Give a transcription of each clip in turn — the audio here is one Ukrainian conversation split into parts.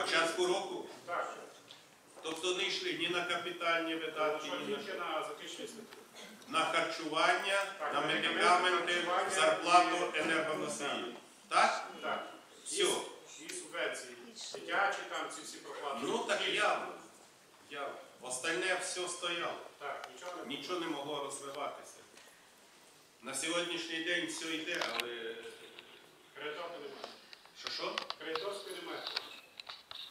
початку року. Так, Тобто не йшли ні на капітальні видатки, ні на, на статті. на харчування, Так, на на медикаменти, харчування зарплату і- енергоносіїв. Так? Так. Все. І субвенції. Дитячі там ці всі проплати. Ну так явно. явно. Остальне все стояло. Так, нічого не Нічого не могло розвиватися. На сьогоднішній день все йде, але Кредитовки немає. що що? Кредитовки немає.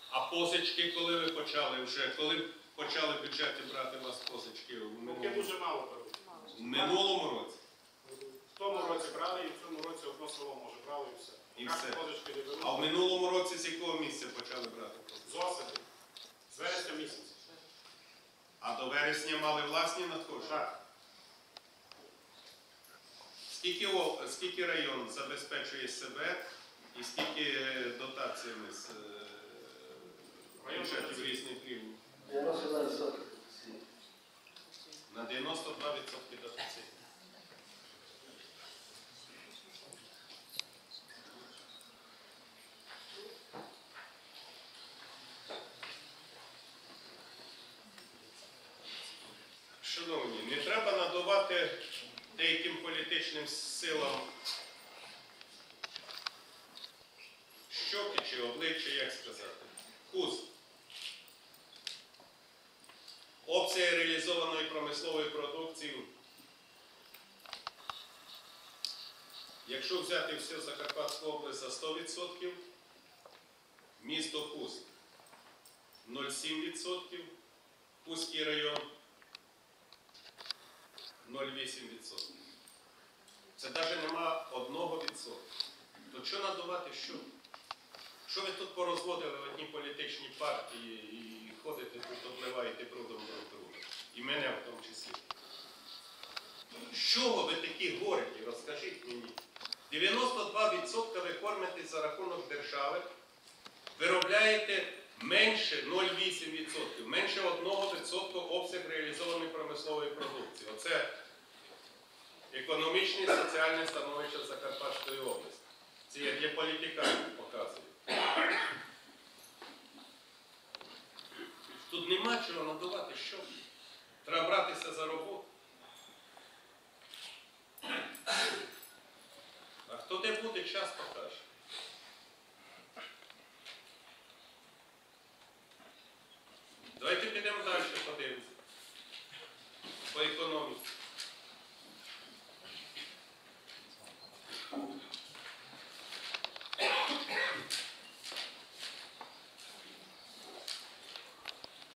А позички, коли ви почали вже, коли почали в бюджеті брати у вас позички у Поки минулому, дуже мало беруть. у минулому році? В тому році брали і в цьому році одно село може брали і все. І все. позички не беруть. А в минулому році з якого місця почали брати позички? З осені. З вересня місяця. А до вересня мали власні надходження? Так. Скільки, о- скільки район забезпечує себе і скільки е, дотаціями з е, Район бюджетів дотацій. різних рівнів? 92%. На 92% дотацій. Шановні, не треба надавати деяким політичним силам щоки чи обличчя, як сказати, хуст. Обсяги реалізованої промислової продукції. Якщо взяти всю Закарпатську область за 100%, місто Хуст 0,7%, Хустський район 0,8%. Це навіть нема 1%. То що надавати що? Що ви тут порозводили одні політичні партії і ходите тут, обливаєте брудом друг друга? І мене в тому числі. Чого ви такі горді? Розкажіть мені. 92% ви кормите за рахунок держави, виробляєте менше 0,8%, менше 1% обсяг реалізованої промислової продукції. Оце економічне і соціальне становище Закарпатської області. Це як є політиканів показує. Тут нема чого надавати, що? То де буде час покаже. Давайте підемо далі.